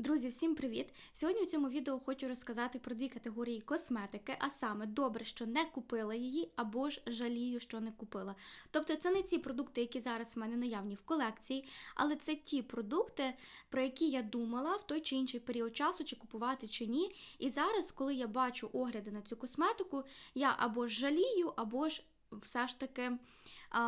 Друзі, всім привіт! Сьогодні в цьому відео хочу розказати про дві категорії косметики, а саме добре, що не купила її, або ж жалію, що не купила. Тобто це не ці продукти, які зараз в мене наявні в колекції, але це ті продукти, про які я думала в той чи інший період часу, чи купувати, чи ні. І зараз, коли я бачу огляди на цю косметику, я або ж жалію, або ж все ж таки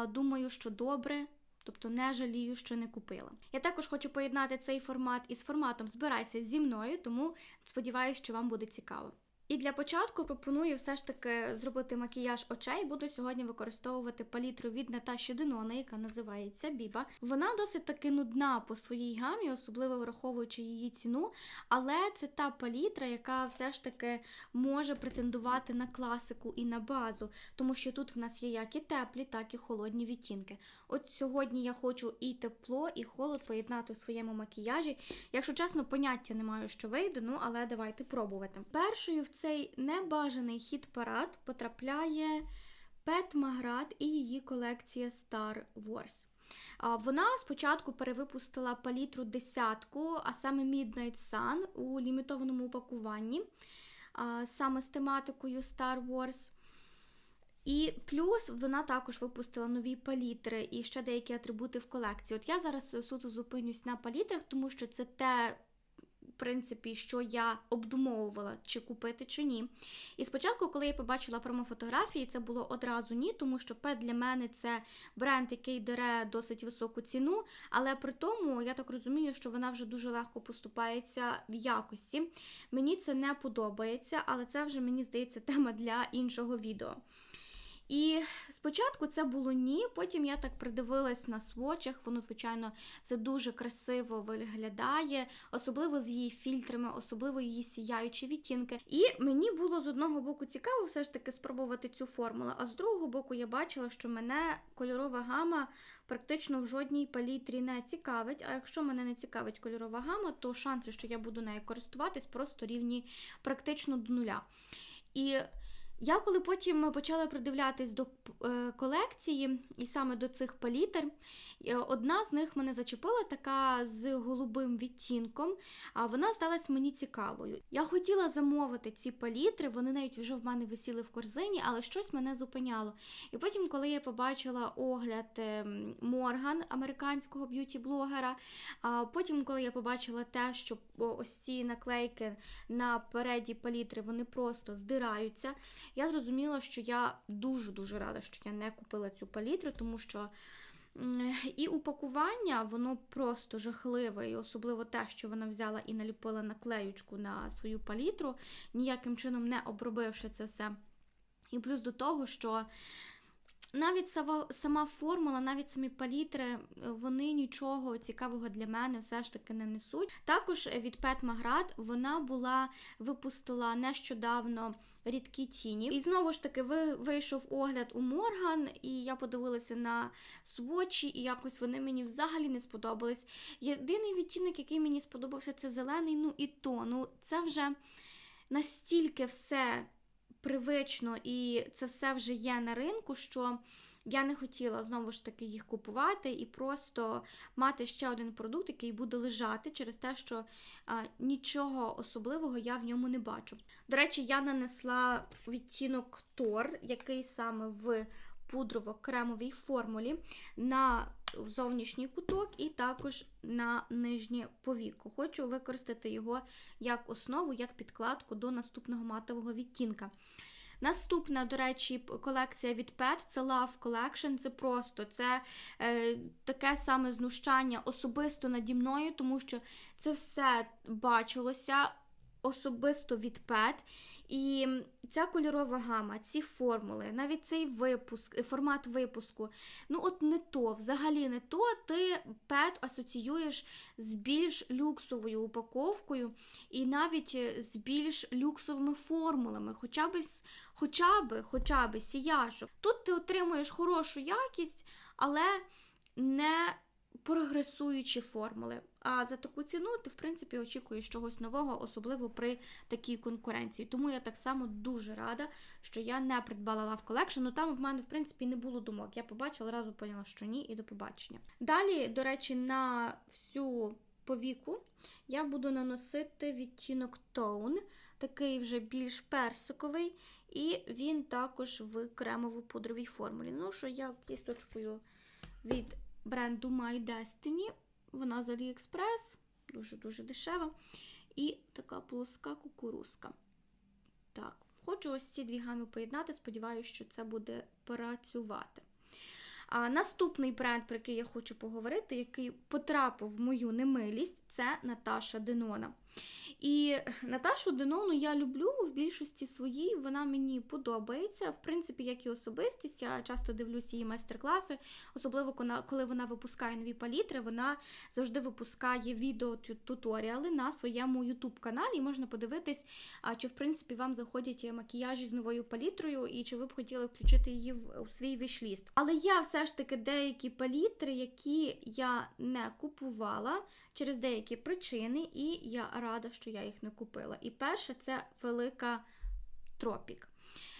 думаю, що добре. Тобто не жалію, що не купила. Я також хочу поєднати цей формат із форматом Збирайся зі мною, тому сподіваюся, що вам буде цікаво. І для початку пропоную все ж таки зробити макіяж очей. Буду сьогодні використовувати палітру від Наташі Денона, яка називається Біба. Вона досить таки нудна по своїй гамі, особливо враховуючи її ціну. Але це та палітра, яка все ж таки може претендувати на класику і на базу, тому що тут в нас є як і теплі, так і холодні відтінки. От сьогодні я хочу і тепло, і холод поєднати у своєму макіяжі. Якщо чесно, поняття не маю, що вийде, ну але давайте пробувати. Першою в цей небажаний хіт парад потрапляє Пет Маград і її колекція Star Wars. Вона спочатку перевипустила палітру десятку, а саме Midnight Sun у лімітованому упакуванні, саме з тематикою Star Wars. І плюс вона також випустила нові палітри і ще деякі атрибути в колекції. От я зараз суто зупинюсь на палітрах, тому що це те, принципі, що я обдумовувала, чи купити, чи ні. І спочатку, коли я побачила промофотографії, це було одразу ні, тому що Пет для мене це бренд, який дере досить високу ціну, але при тому я так розумію, що вона вже дуже легко поступається в якості. Мені це не подобається, але це вже мені здається тема для іншого відео. І спочатку це було ні, потім я так придивилась на свочах, воно, звичайно, все дуже красиво виглядає, особливо з її фільтрами, особливо її сіяючі відтінки. І мені було з одного боку цікаво все ж таки спробувати цю формулу, а з другого боку я бачила, що мене кольорова гама практично в жодній палітрі не цікавить. А якщо мене не цікавить кольорова гама, то шанси, що я буду нею користуватись, просто рівні практично до нуля. І я коли потім почала придивлятись до е, колекції і саме до цих палітр, е, одна з них мене зачепила, така з голубим відтінком, а вона здалась мені цікавою. Я хотіла замовити ці палітри, вони навіть вже в мене висіли в корзині, але щось мене зупиняло. І потім, коли я побачила огляд Морган, американського б'юті-блогера, потім, коли я побачила те, що ось ці наклейки на переді палітри вони просто здираються. Я зрозуміла, що я дуже-дуже рада, що я не купила цю палітру, тому що і упакування, воно просто жахливе, і особливо те, що вона взяла і наліпила наклеючку на свою палітру, ніяким чином не обробивши це все. І плюс до того, що навіть сама, формула, навіть самі палітри, вони нічого цікавого для мене все ж таки не несуть. Також від Pet Magrat вона була випустила нещодавно рідкі тіні. І знову ж таки вийшов огляд у Морган, і я подивилася на свочі, і якось вони мені взагалі не сподобались. Єдиний відтінок, який мені сподобався, це зелений. Ну і то, ну це вже настільки все привично, і це все вже є на ринку, що я не хотіла знову ж таки їх купувати і просто мати ще один продукт, який буде лежати через те, що а, нічого особливого я в ньому не бачу. До речі, я нанесла відтінок Тор, який саме в пудрово-кремовій формулі на зовнішній куток і також на нижнє повіку. Хочу використати його як основу, як підкладку до наступного матового відтінка. Наступна, до речі, колекція від Pet це Love Collection. Це просто це е, таке саме знущання особисто наді мною, тому що це все бачилося особисто від Pet. І ця кольорова гама, ці формули, навіть цей випуск, формат випуску, ну от не то, взагалі не то, ти Pet асоціюєш з більш люксовою упаковкою і навіть з більш люксовими формулами, хоча б хоча б, хоча б сіяшок. Тут ти отримуєш хорошу якість, але не прогресуючі формули. А за таку ціну ти, в принципі, очікуєш чогось нового, особливо при такій конкуренції. Тому я так само дуже рада, що я не придбала Love Collection. Ну там в мене, в принципі, не було думок. Я побачила, одразу поняла, що ні, і до побачення. Далі, до речі, на всю по віку я буду наносити відтінок Tone, такий вже більш персиковий, і він також в кремово-пудровій формулі. Ну, що я кісточкою від бренду My Destiny, вона з AliExpress, дуже-дуже дешева. І така плоска кукурузка. Так, хочу ось ці дві гами поєднати. Сподіваюся, що це буде працювати. А наступний бренд, про який я хочу поговорити, який потрапив в мою немилість, це Наташа Денона. І Наташу Денону я люблю в більшості своїй, вона мені подобається. В принципі, як і особистість, я часто дивлюся її майстер-класи, особливо коли вона випускає нові палітри, вона завжди випускає відео-туторіали на своєму YouTube-каналі. І можна подивитись, чи в принципі вам заходять макіяжі з новою палітрою, і чи ви б хотіли включити її у свій вішліст. Але я все ж таки деякі палітри, які я не купувала через деякі причини, і я рада, що я їх не купила. І перше, це велика тропік.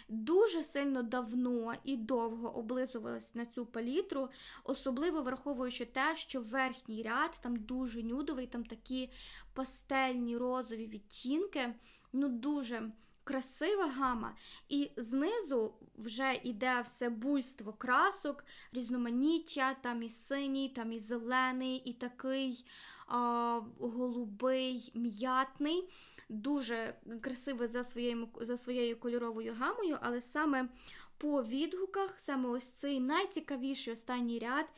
Дуже сильно давно і довго облизувалась на цю палітру, особливо враховуючи те, що верхній ряд там дуже нюдовий, там такі пастельні розові відтінки. Ну, дуже красива гама. І знизу вже йде все буйство красок, різноманіття, там і синій, там і зелений, і такий голубий, м'ятний. Дуже красивий за своєю, за своєю кольоровою гамою, але саме по відгуках, саме ось цей найцікавіший останній ряд,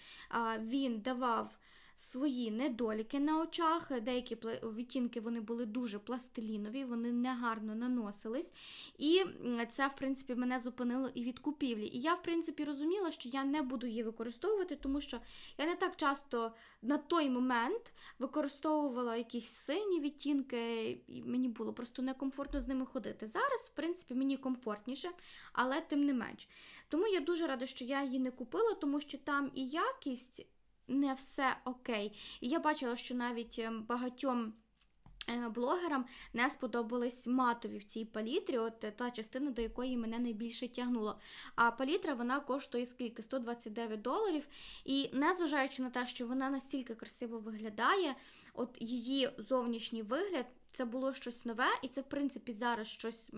він давав свої недоліки на очах. Деякі відтінки вони були дуже пластилінові, вони негарно наносились. І це, в принципі, мене зупинило і від купівлі. І я, в принципі, розуміла, що я не буду її використовувати, тому що я не так часто на той момент використовувала якісь сині відтінки, і мені було просто некомфортно з ними ходити. Зараз, в принципі, мені комфортніше, але тим не менш. Тому я дуже рада, що я її не купила, тому що там і якість не все окей. І я бачила, що навіть ем, багатьом. Е, блогерам не сподобались матові в цій палітрі, от та частина, до якої мене найбільше тягнуло. А палітра вона коштує скільки? 129 доларів. І незважаючи на те, що вона настільки красиво виглядає, от її зовнішній вигляд. Це було щось нове, і це, в принципі, зараз щось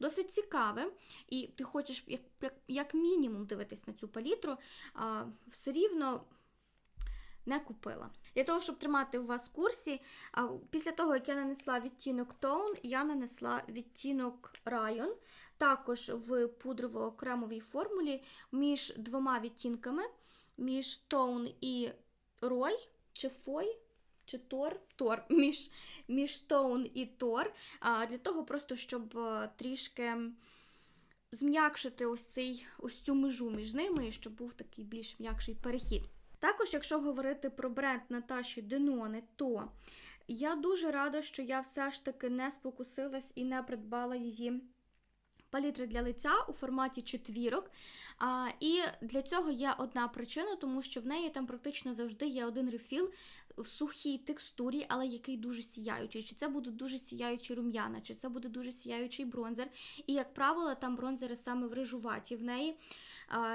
досить цікаве. І ти хочеш, як як, як мінімум, дивитись на цю палітру, а, все рівно не купила. Для того, щоб тримати у вас в курсі, після того, як я нанесла відтінок Tone, я нанесла відтінок Rayon, також в пудрово-кремовій формулі між двома відтінками, між Tone і Roy, чи Foy, чи Тор, Тор, між між Tone і Тор, для того, просто, щоб е, трішки зм'якшити ось цей ось цю межу між ними, щоб був такий більш м'якший перехід. Також, якщо говорити про бренд Наташі Денони, то я дуже рада, що я все ж таки не спокусилась і не придбала її. Палітри для лиця у форматі четвірок. А, І для цього є одна причина, тому що в неї там практично завжди є один рефіл в сухій текстурі, але який дуже сіяючий. Чи це буде дуже сіяючий рум'яна, чи це буде дуже сіяючий бронзер. І, як правило, там бронзери саме в рижуваті в неї.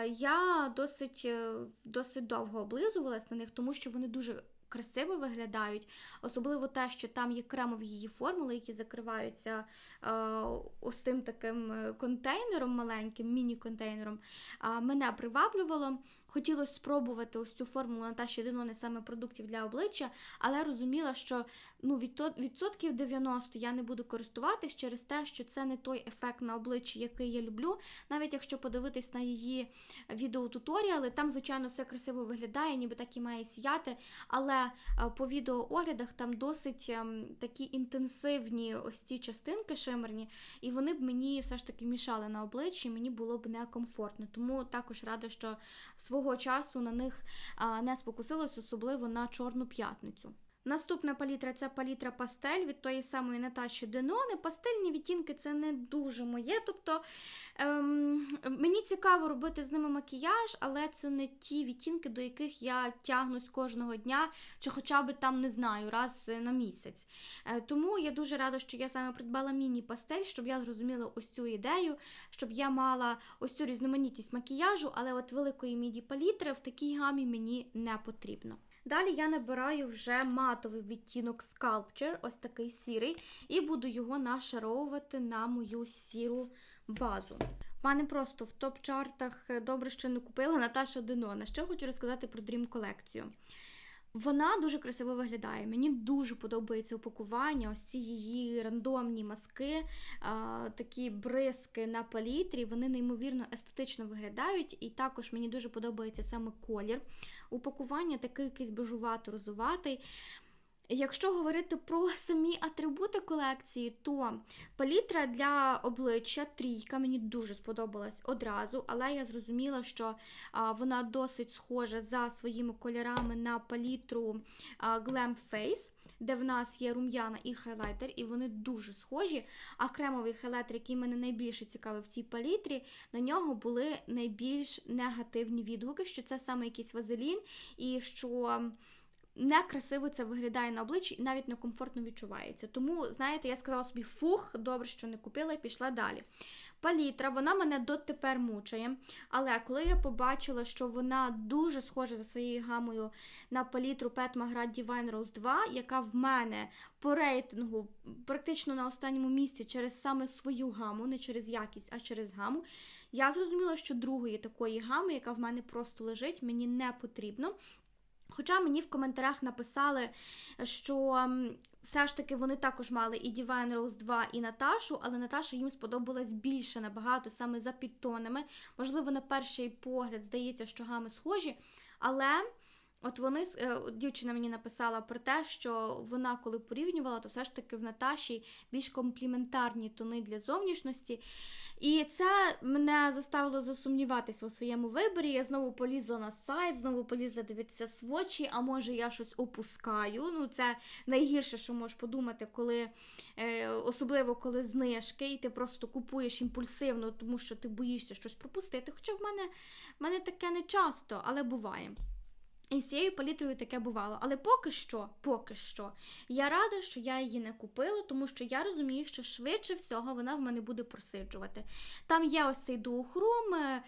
Я досить е, досить довго облизувалась на них, тому що вони дуже красиво виглядають, особливо те, що там є кремові її формули, які закриваються е, ось тим таким е, контейнером маленьким, міні-контейнером, мене приваблювало. Хотілося спробувати ось цю формулу Наташі Денони саме продуктів для обличчя, але розуміла, що ну, відсотків 90 я не буду користуватись через те, що це не той ефект на обличчі, який я люблю. Навіть якщо подивитись на її відеотуторіали, там, звичайно, все красиво виглядає, ніби так і має сіяти. Але е, по відеооглядах там досить ем, такі інтенсивні ось ці частинки шимерні, і вони б мені все ж таки мішали на обличчі, мені було б некомфортно. Тому також рада, що свого часу на них не спокусилось, особливо на Чорну п'ятницю. Наступна палітра це палітра пастель від тої самої Наташі Денони. Пастельні відтінки це не дуже моє. Тобто ем, мені цікаво робити з ними макіяж, але це не ті відтінки, до яких я тягнусь кожного дня, чи хоча б там не знаю, раз на місяць. Е, тому я дуже рада, що я саме придбала міні-пастель, щоб я зрозуміла ось цю ідею, щоб я мала ось цю різноманітність макіяжу, але от великої міді палітри в такій гамі мені не потрібно. Далі я набираю вже матовий відтінок Sculpture, ось такий сірий, і буду його нашаровувати на мою сіру базу. В мене просто в топ-чартах е, добре, що не купила Наташа Денона. Що хочу розказати про Dream колекцію. Вона дуже красиво виглядає. Мені дуже подобається упакування, ось ці її рандомні маски, а, такі бризки на палітрі. Вони неймовірно естетично виглядають, і також мені дуже подобається саме колір. Упакування такий якийсь бежувато-розуватий. Якщо говорити про самі атрибути колекції, то палітра для обличчя трійка мені дуже сподобалась одразу, але я зрозуміла, що вона досить схожа за своїми кольорами на палітру Glam Face, де в нас є рум'яна і хайлайтер, і вони дуже схожі. А кремовий хайлайтер, який мене найбільше цікавив в цій палітрі, на нього були найбільш негативні відгуки, що це саме якийсь вазелін, і що некрасиво це виглядає на обличчі і навіть некомфортно відчувається. Тому, знаєте, я сказала собі, фух, добре, що не купила, і пішла далі. Палітра, вона мене дотепер мучає. Але коли я побачила, що вона дуже схожа за своєю гамою на палітру Pet Magrat Divine Rose 2, яка в мене по рейтингу практично на останньому місці через саме свою гаму, не через якість, а через гаму, я зрозуміла, що другої такої гами, яка в мене просто лежить, мені не потрібно. Хоча мені в коментарях написали, що все ж таки вони також мали і Divine Rose 2, і Наташу, але Наташа їм сподобалась більше набагато саме за підтонами. Можливо, на перший погляд здається, що гами схожі, але. От вони е, дівчина мені написала про те, що вона, коли порівнювала, то все ж таки в Наташі більш компліментарні тони для зовнішності. І це мене заставило засумніватися у своєму виборі. Я знову полізла на сайт, знову полізла дивитися свочі, а може я щось опускаю. Ну, це найгірше, що можеш подумати, коли е, особливо коли знижки, і ти просто купуєш імпульсивно, тому що ти боїшся щось пропустити. Хоча в мене, в мене таке не часто, але буває. І з цією палітрою таке бувало. Але поки що, поки що, я рада, що я її не купила, тому що я розумію, що швидше всього вона в мене буде просиджувати. Там є ось цей дуохром, е,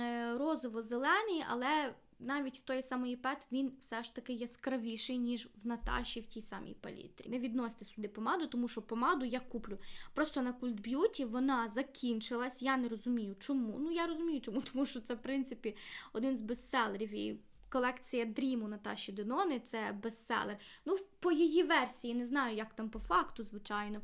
е, розово-зелений, але навіть в той самий пет він все ж таки яскравіший, ніж в Наташі в тій самій палітрі. Не відносьте сюди помаду, тому що помаду я куплю. Просто на Cult Beauty вона закінчилась. Я не розумію, чому. Ну я розумію, чому, тому що це, в принципі, один з бестселерів. Колекція Дріму Наташі Денони це бестселер. Ну, по її версії, не знаю, як там по факту, звичайно.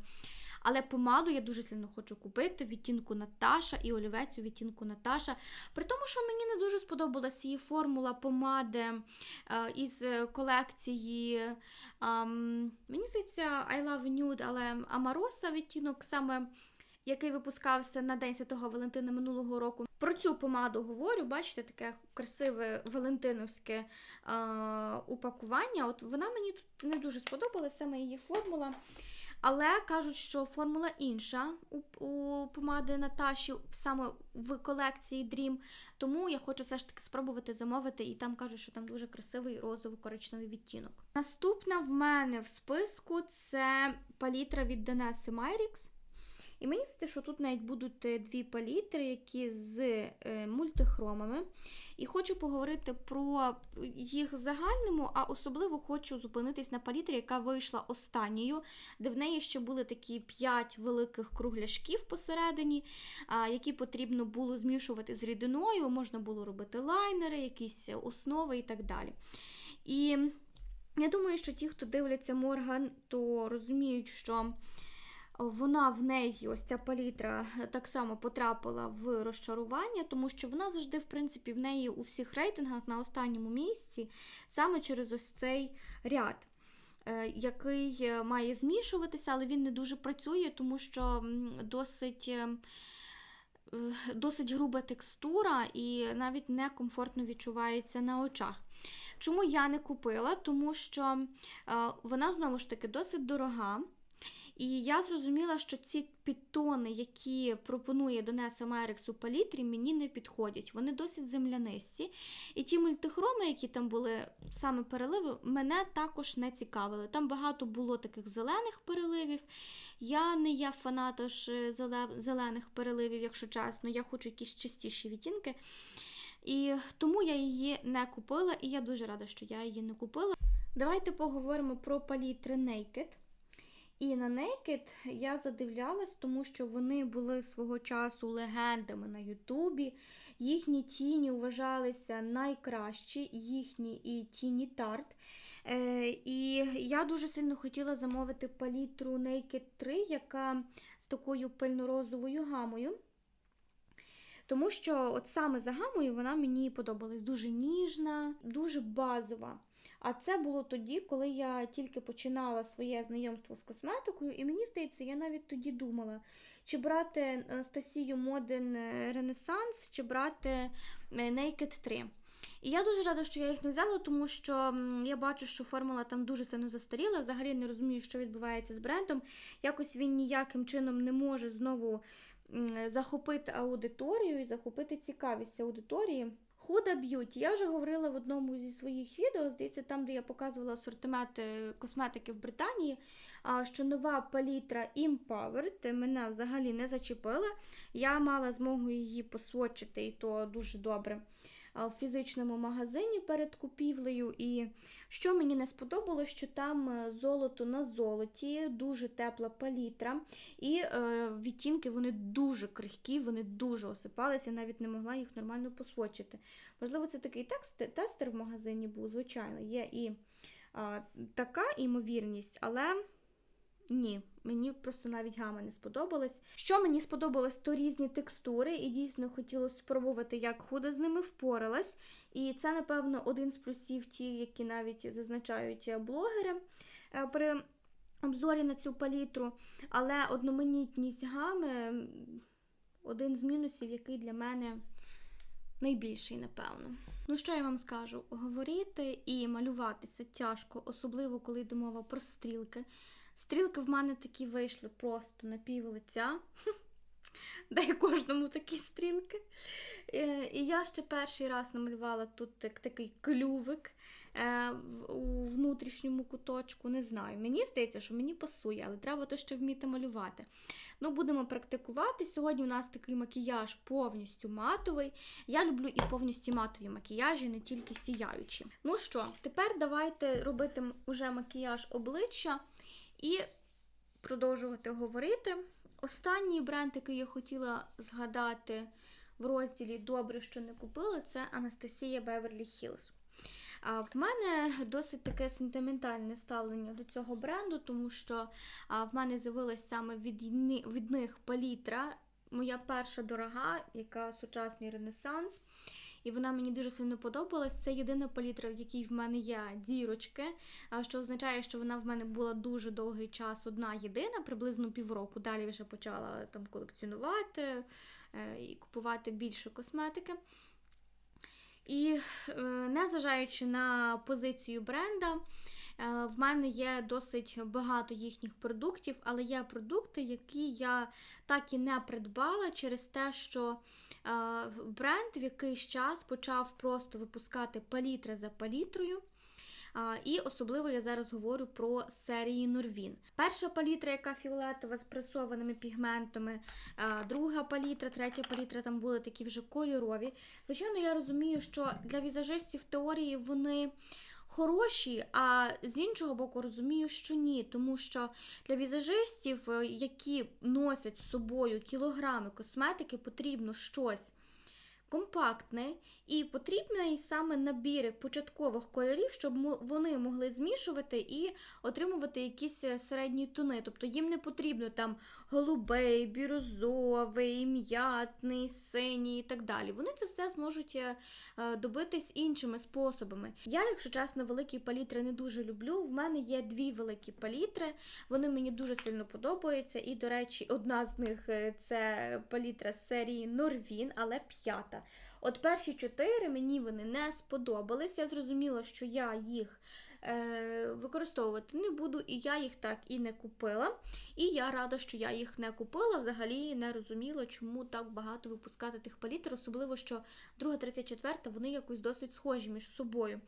Але помаду я дуже сильно хочу купити відтінку Наташа і олівець у відтінку Наташа. При тому, що мені не дуже сподобалась її формула помади е, із колекції. е, мені здається, I Love Nude, але Амароса відтінок саме. Який випускався на День Святого Валентина минулого року. Про цю помаду говорю, бачите, таке красиве валентиновське е, упакування. От вона мені тут не дуже сподобалася, саме її формула. Але кажуть, що формула інша у, у помади Наташі саме в колекції Dream. Тому я хочу все ж таки спробувати замовити, і там кажуть, що там дуже красивий розово-коричневий відтінок. Наступна в мене в списку це палітра від Денеси Майрікс. І мені здається, що тут навіть будуть е, дві палітри, які з е, мультихромами. І хочу поговорити про їх загальному, а особливо хочу зупинитись на палітрі, яка вийшла останньою, де в неї ще були такі п'ять великих кругляшків посередині, які потрібно було змішувати з рідиною, можна було робити лайнери, якісь основи і так далі. І я думаю, що ті, хто дивляться Морган, то розуміють, що вона в неї, ось ця палітра, так само потрапила в розчарування, тому що вона завжди, в принципі, в неї у всіх рейтингах на останньому місці, саме через ось цей ряд. е, Який е, має змішуватися, але він не дуже працює, тому що досить, е, е, досить груба текстура і навіть некомфортно відчувається на очах. Чому я не купила? Тому що вона знову ж таки досить дорога. І я зрозуміла, що ці підтони, які пропонує Денеса Мерикс у палітрі, мені не підходять. Вони досить землянисті. І ті мультихроми, які там були, саме переливи, мене також не цікавили. Там багато було таких зелених переливів. Я не є фанат аж зеле- зелених переливів, якщо чесно. Я хочу якісь чистіші відтінки. І тому я її не купила, і я дуже рада, що я її не купила. Давайте поговоримо про палітри Naked. І на Naked я задивлялась, тому що вони були свого часу легендами на Ютубі. Їхні тіні вважалися найкращі, їхні і тіні тарт. Е, і я дуже сильно хотіла замовити палітру Naked 3, яка з такою пильно-розовою гамою. Тому що от саме за гамою вона мені подобалась дуже ніжна, дуже базова. А це було тоді, коли я тільки починала своє знайомство з косметикою, і мені здається, я навіть тоді думала, чи брати Анастасію Моден Ренесанс, чи брати е, Naked 3. І я дуже рада, що я їх не взяла, тому що я бачу, що формула там дуже сильно застаріла. Взагалі не розумію, що відбувається з брендом. Якось він ніяким чином не може знову захопити аудиторію і захопити цікавість аудиторії. Худа б'юті. Я вже говорила в одному зі своїх відео, здається, там, де я показувала асортимент е, косметики в Британії, що нова палітра Empowered мене взагалі не зачепила. Я мала змогу її посвочити, і то дуже добре в фізичному магазині перед купівлею. І що мені не сподобалось, що там е, золото на золоті, дуже тепла палітра, і е, відтінки вони дуже крихкі, вони дуже осипалися, я навіть не могла їх нормально посвочити. Можливо, це такий тестер в магазині був, звичайно, є і така імовірність, але. Ні, мені просто навіть гама не сподобалась. Що мені сподобалось, то різні текстури, і дійсно хотілося спробувати, як худа з ними впоралась. І це, напевно, один з плюсів, ті, які навіть зазначають блогери е, при обзорі на цю палітру. Але одноманітність гами один з мінусів, який для мене найбільший, напевно. Ну, що я вам скажу? Говорити і малюватися тяжко, особливо коли йде мова про стрілки. Стрілки в мене такі вийшли просто на пів лиця. Дай кожному такі стрілки. Е, і я ще перший раз намалювала тут такий клювик е, у внутрішньому куточку. Не знаю. Мені здається, що мені пасує, але треба то ще вміти малювати. Ну, будемо практикувати. Сьогодні у нас такий макіяж повністю матовий. Я люблю і повністю матові макіяжі, не тільки сіяючі. Ну що, тепер давайте робити уже макіяж обличчя. І продовжувати говорити. Останній бренд, який я хотіла згадати в розділі Добре, що не купила, це Анастасія Беверлі Хілс. В мене досить таке сентиментальне ставлення до цього бренду, тому що в мене з'явилась саме від, від них палітра, моя перша дорога, яка сучасний ренесанс. І вона мені дуже сильно подобалась. Це єдина палітра, в якій в мене є дірочки, що означає, що вона в мене була дуже довгий час одна єдина, приблизно півроку. Далі вже почала там колекціонувати е, і купувати більше косметики. І е, незважаючи на позицію бренда, в мене є досить багато їхніх продуктів, але є продукти, які я так і не придбала через те, що бренд в якийсь час почав просто випускати палітри за палітрою. І особливо я зараз говорю про серії Норвін. Перша палітра, яка фіолетова з пресованими пігментами, друга палітра, третя палітра там були такі вже кольорові. Звичайно, я розумію, що для візажистів теорії вони хороші, а з іншого боку, розумію, що ні, тому що для візажистів, е, які носять з собою кілограми косметики, потрібно щось компактний і потрібний саме набір початкових кольорів, щоб вони могли змішувати і отримувати якісь е, середні тони. Тобто їм не потрібно там голубий, бірозовий, м'ятний, синій і так далі. Вони це все зможуть е, е, добитись іншими способами. Я, якщо чесно, великі палітри не дуже люблю. В мене є дві великі палітри, вони мені дуже сильно подобаються. І, до речі, одна з них це палітра з серії Норвін, але п'ята. От перші чотири мені вони не сподобались. Я зрозуміла, що я їх е, використовувати не буду, і я їх так і не купила. І я рада, що я їх не купила. Взагалі не розуміла, чому так багато випускати тих палітр, особливо, що друга, третя, четверта, вони якось досить схожі між собою.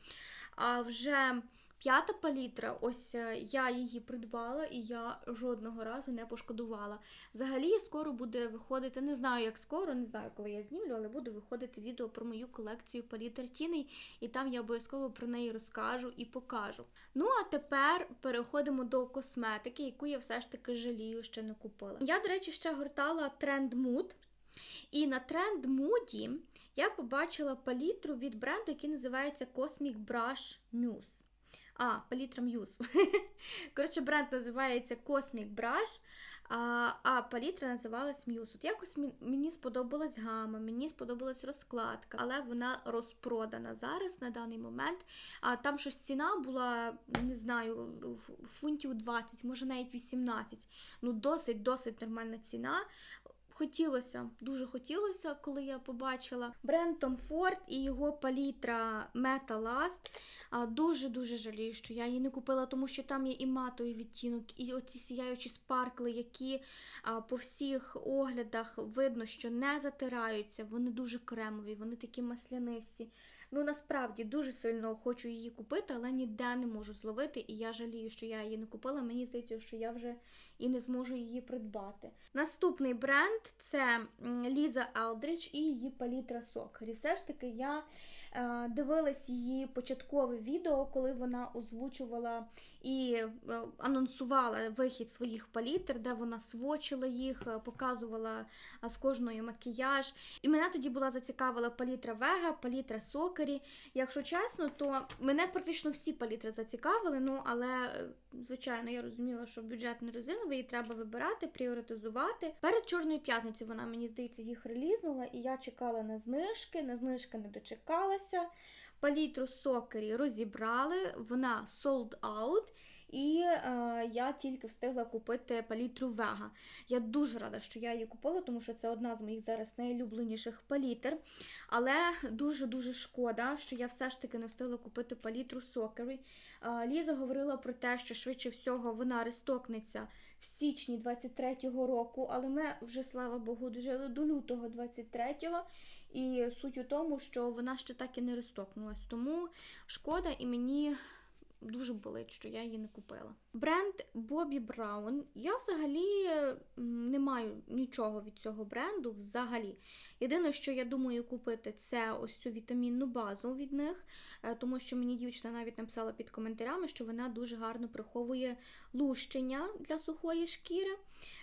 А вже П'ята палітра, ось е, я її придбала і я жодного разу не пошкодувала. Взагалі, скоро буде виходити, не знаю, як скоро, не знаю, коли я знімлю, але буде виходити відео про мою колекцію палітр тіней, і там я обов'язково про неї розкажу і покажу. Ну а тепер переходимо до косметики, яку я все ж таки жалію, що не купила. Я, до речі, ще гортала Trend Mood. І на Trend Mood я побачила палітру від бренду, який називається Cosmic Brush Muse. А, палітра Muse. Коротше, бренд називається Cosmic Brush, а, а палітра називалась Muse. От якось мені сподобалась гама, мені сподобалась розкладка, але вона розпродана зараз на даний момент. А там щось ціна була, не знаю, фунтів 20, може навіть 18. Ну, досить, досить нормальна ціна. Хотілося, дуже хотілося, коли я побачила бренд Tom Ford і його палітра Meta Last. Дуже-дуже жалію, що я її не купила, тому що там є і матовий відтінок, і оці сіяючі спаркли, які по всіх оглядах видно, що не затираються. Вони дуже кремові, вони такі маслянисті. Ну насправді дуже сильно хочу її купити, але ніде не можу зловити, і я жалію, що я її не купила. Мені здається, що я вже і не зможу її придбати. Наступний бренд це Ліза Елдрич і її палітра Сокері. Все ж таки, я е, дивилась її початкове відео, коли вона озвучувала і е, анонсувала вихід своїх палітр, де вона свочила їх, е, показувала з кожної макіяж. І мене тоді була зацікавила палітра Вега, палітра Сокері. Якщо чесно, то мене практично всі палітри зацікавили. Ну але звичайно, я розуміла, що бюджет не резиновий, її треба вибирати, пріоритизувати. Перед чорною п'ятницею вона мені здається їх релізнула, і я чекала на знижки. На знижки не дочекалася. Палітру Сокері розібрали, вона sold out. І е, я тільки встигла купити палітру Вега. Я дуже рада, що я її купила, тому що це одна з моїх зараз найулюбленіших палітр. Але дуже-дуже шкода, що я все ж таки не встигла купити палітру Сокері. Е, Ліза говорила про те, що швидше всього вона рестокнеться в січні 23-го року, але ми вже, слава Богу, дожили до лютого 23-го. І суть у тому, що вона ще так і не розтопнулась. Тому шкода, і мені дуже болить, що я її не купила. Бренд Bobbi Brown. Я взагалі не маю нічого від цього бренду. Взагалі. Єдине, що я думаю купити, це ось цю вітамінну базу від них, е, тому що мені дівчина навіть написала під коментарями, що вона дуже гарно приховує лущення для сухої шкіри.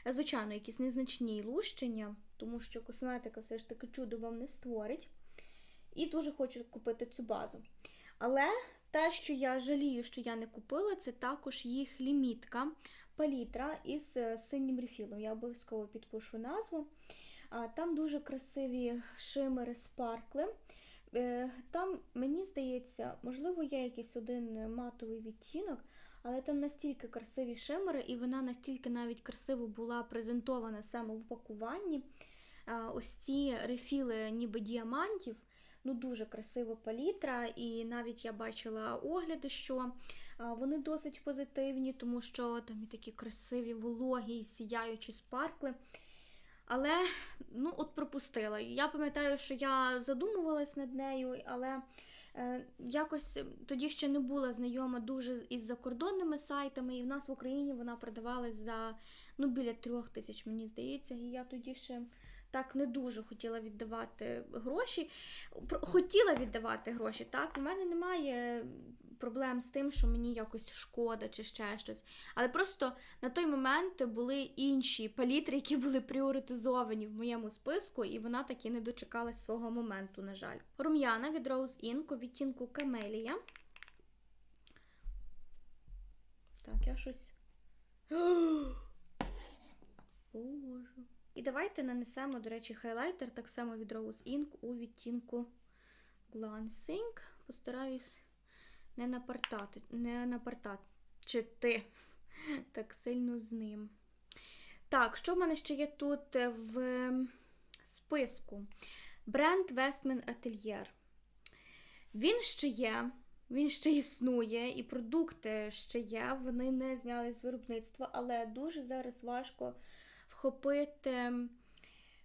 Е, Звичайно, якісь незначні лущення, тому що косметика все ж таки чудо вам не створить. І дуже хочу купити цю базу. Але те, що я жалію, що я не купила, це також їх лімітка палітра із е, синім рефілом. Я обов'язково підпишу назву. Там дуже красиві шимери, спаркли. Е, Там, мені здається, можливо, є якийсь один матовий відтінок, але там настільки красиві шимери, і вона настільки навіть красиво була презентована саме в упакуванні. Ось ці рефіли, ніби діамантів. Ну, дуже красива палітра, і навіть я бачила огляди, що вони досить позитивні, тому що там і такі красиві, вологі, і сіяючі спаркли. Але ну, от пропустила. Я пам'ятаю, що я задумувалась над нею, але е, якось тоді ще не була знайома дуже із закордонними сайтами, і в нас в Україні вона продавалась за ну, біля трьох тисяч, мені здається. І я тоді ще так не дуже хотіла віддавати гроші. Хотіла віддавати гроші, так. У мене немає проблем з тим, що мені якось шкода чи ще щось. Але просто на той момент були інші палітри, які були пріоритизовані в моєму списку, і вона таки не дочекалась свого моменту, на жаль. Рум'яна від Rose Ink у відтінку Камелія. Так, я щось. Боже. І давайте нанесемо, до речі, хайлайтер так само від Rose Ink у відтінку Glancing. Постараюсь не напартати, не напартачити так сильно з ним. Так, що в мене ще є тут е, в списку? Бренд Westman Atelier. Він ще є, він ще існує, і продукти ще є, вони не зняли з виробництва, але дуже зараз важко вхопити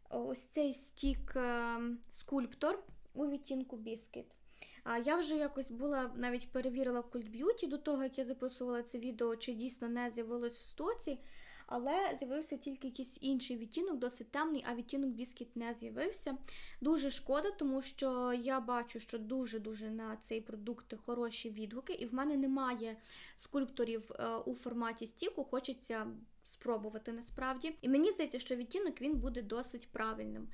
ось цей стік е, скульптор у відтінку біскіт. Я вже якось була навіть перевірила в Beauty до того, як я записувала це відео, чи дійсно не з'явилось в стоці. Але з'явився тільки якийсь інший відтінок, досить темний, а відтінок біскіт не з'явився. Дуже шкода, тому що я бачу, що дуже-дуже на цей продукт хороші відгуки, і в мене немає скульпторів е, у форматі стіку. Хочеться спробувати насправді. І мені здається, що відтінок він буде досить правильним.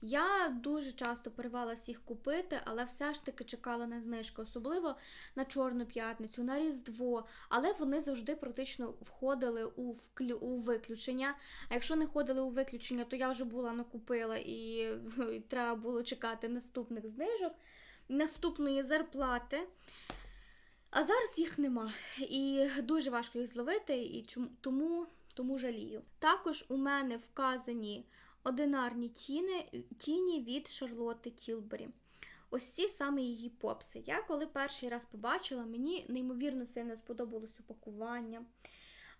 Я дуже часто поривалася їх купити, але все ж таки чекала на знижки, особливо на Чорну п'ятницю, на Різдво. Але вони завжди практично входили у вклю... у виключення. А якщо не входили у виключення, то я вже була накупила і треба було чекати наступних знижок, наступної зарплати. А зараз їх нема. І дуже важко їх зловити, і тому, тому жалію. Також у мене вказані одинарні тіни, тіні від Шарлотти Тілбері. Ось ці саме її попси. Я коли перший раз побачила, мені неймовірно сильно сподобалось упакування.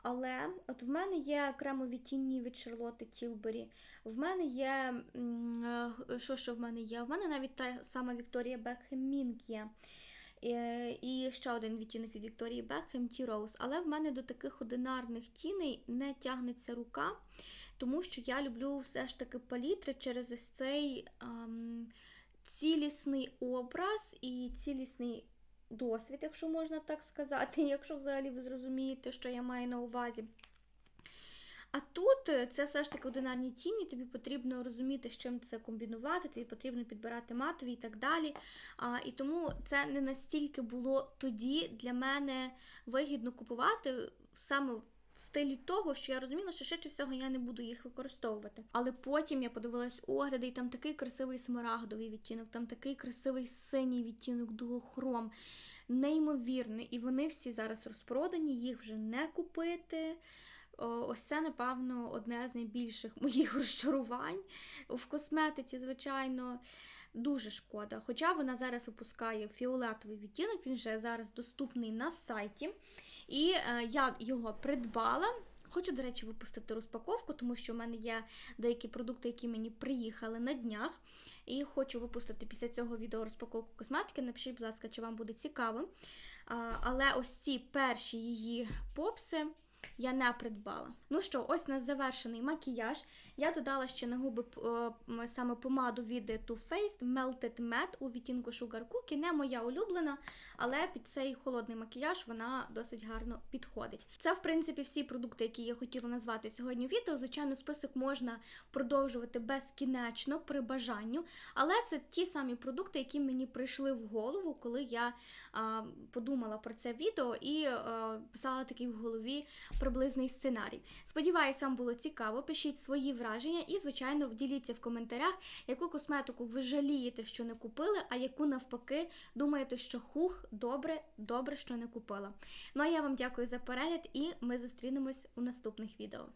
Але от в мене є кремові тіні від Шарлотти Тілбері. В мене є. е, Що ще в мене є? В мене навіть та сама Вікторія Бекхем Мінк є. Е, І ще один відтінок від Вікторії Бекхем Ті Роуз. Але в мене до таких одинарних тіней не тягнеться рука, тому що я люблю все ж таки палітри через ось цей ем, цілісний образ і цілісний досвід, якщо можна так сказати, якщо взагалі ви зрозумієте, що я маю на увазі. А тут е, це все ж таки одинарні тіні, тобі потрібно розуміти, з чим це комбінувати, тобі потрібно підбирати матові і так далі. А, і тому це не настільки було тоді для мене вигідно купувати саме в стилі того, що я розуміла, що швидше всього я не буду їх використовувати. Але потім я подивилась огляди, і там такий красивий смарагдовий відтінок, там такий красивий синій відтінок дуохром. Неймовірно, і вони всі зараз розпродані, їх вже не купити. Ось це, напевно, одне з найбільших моїх розчарувань в косметиці, звичайно. Дуже шкода. Хоча вона зараз випускає фіолетовий відтінок, він вже зараз доступний на сайті. І е, я його придбала. Хочу, до речі, випустити розпаковку, тому що в мене є деякі продукти, які мені приїхали на днях. І хочу випустити після цього відео розпаковку косметики. Напишіть, будь ласка, чи вам буде цікаво. Але ось ці перші її попси я не придбала. Ну що, ось у нас завершений макіяж. Я додала ще на губи е, саме помаду від Too Faced Melted Matte у відтінку Sugar Cookie. Не моя улюблена, але під цей холодний макіяж вона досить гарно підходить. Це, в принципі, всі продукти, які я хотіла назвати сьогодні в відео. Звичайно, список можна продовжувати безкінечно при бажанню, але це ті самі продукти, які мені прийшли в голову, коли я а, подумала про це відео і а, писала такий в голові приблизний сценарій. Сподіваюсь, вам було цікаво. Пишіть свої враження і, звичайно, вділіться в коментарях, яку косметику ви жалієте, що не купили, а яку навпаки думаєте, що хух, добре, добре, що не купила. Ну а я вам дякую за перегляд, і ми зустрінемось у наступних відео.